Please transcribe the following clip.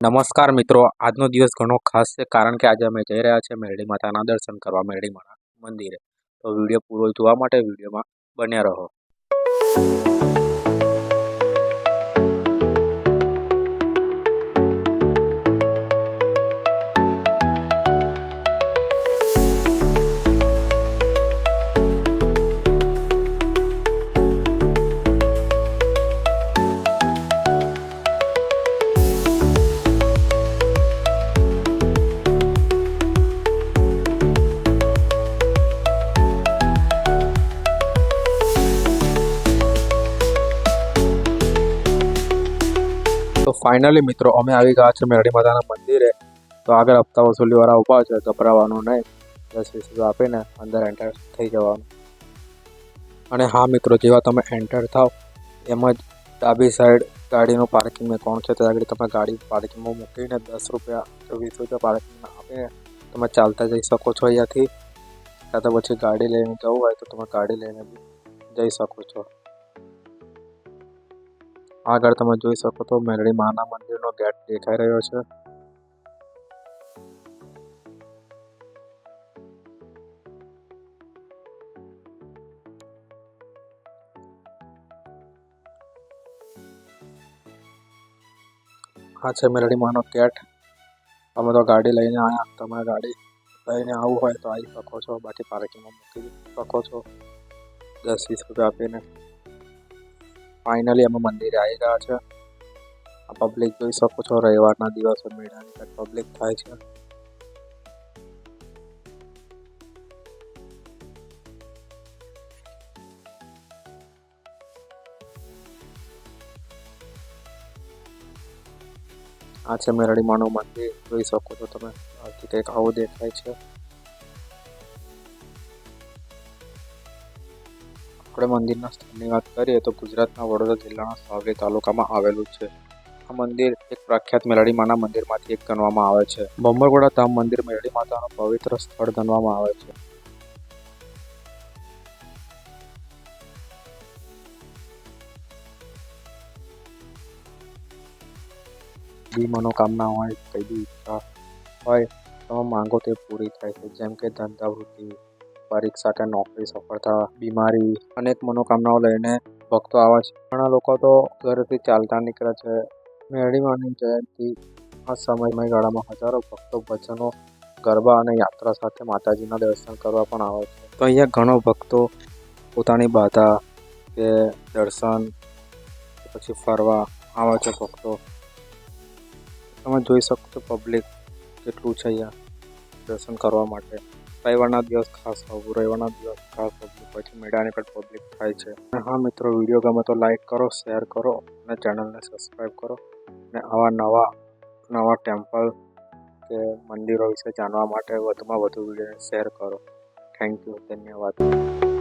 નમસ્કાર મિત્રો. આજનો દિવસ ઘણો ખાસ છે કારણ કે આજે અમે જઈ રહ્યા છીએ મેરડી માતાના દર્શન કરવા મેરડી માતા મંદિરે. તો વીડિયો પૂરો જોવા માટે વિડીયોમાં બન્યા રહો. તો ફાઇનલી મિત્રો, અમે આવી ગયા છે મેરડી માતાના મંદિરે. તો આગળ હપ્તા વસૂલીવાળા ઊભા છે, ગભરાવાનું નહીં. દસ વીસ રૂપિયા આપીને અંદર એન્ટર થઈ જવાનું. અને હા મિત્રો, જેવા તમે એન્ટર થાવ એમ જ ડાબી સાઈડ ગાડીનું પાર્કિંગ મેં કોણ છે ત્યાં આગળ તમે ગાડી પાર્કિંગમાં મૂકીને દસ રૂપિયા કે વીસ રૂપિયા પાર્કિંગમાં આપીને તમે ચાલતા જઈ શકો છો અહીંયાથી. કાં તો પછી ગાડી લઈને જવું હોય તો તમે ગાડી લઈને જઈ શકો છો. આગળ તમે જોઈ શકો તો મેરડી માના મંદિરનો ગેટ દેખાઈ રહ્યો છે. આ છે મેરડી માનો ગેટ. તમે તો ગાડી લઈને આવ્યા તમે ગાડી લઈને આવવું હોય તો આવી શકો છો. બાકી પાર્કિંગમાં મૂકી શકો છો. દસ વીસ રૂપિયા આપીને. ફાઇનલી અમે મંદિરે આવી રહ્યા છે. આ પબ્લિક જોઈ શકો છો, રવિવારના દિવસે મેળાની પબ્લિક થાય છે. આ છે મેરડી માનું મંદિર. જોઈ શકો છો તમે, આથી કંઈક આવું દેખાય છે. આપણે મંદિરના સ્થળની વાત કરીએ તો ગુજરાતના વડોદરા જિલ્લાના સાવલી તાલુકામાં આવેલું છે. આ મંદિર એક પ્રખ્યાત મેરડી માના મંદિરમાંથી એક ગણવામાં આવે છે. બમ્બરગોડા ધામ મંદિર મેલડી માતાનું પવિત્ર સ્થળ ગણવામાં આવે છે. જે મનોકામના હોય, કઈ બી ઈચ્છા હોય તો માંગો તે પૂરી થાય છે. જેમ કે ધંધા વૃત્તિ પરીક્ષા કે નોકરી સફળતા બીમારી, અનેક મનોકામનાઓ લઈને ભક્તો આવે છે. ઘણા લોકો તો ઘરેથી ચાલતા નીકળે છે. મેરડીમાની જયંતિ, આ સમયગાળામાં હજારો ભક્તો ભજનો, ગરબા અને યાત્રા સાથે માતાજીના દર્શન કરવા પણ આવે છે. તો અહીંયા ઘણો ભક્તો પોતાની બાધા કે દર્શન, પછી ફરવા આવે છે ભક્તો. તમે જોઈ શકો છો પબ્લિક કેટલું છે અહીંયા દર્શન કરવા માટે. રવિવારના દિવસ ખાસ હોવું, રવિવારના દિવસ ખાસ પબ્લિક પછી મેળાની પણ પબ્લિક થાય છે. અને હા મિત્રો, વીડિયો ગમે તો લાઈક કરો શેર કરો અને ચેનલને સબસ્ક્રાઈબ કરો. અને આવા નવા નવા ટેમ્પલ કે મંદિરો વિશે જાણવા માટે વધુમાં વધુ વિડીયોને શેર કરો. થેન્ક યુ ધન્યવાદ.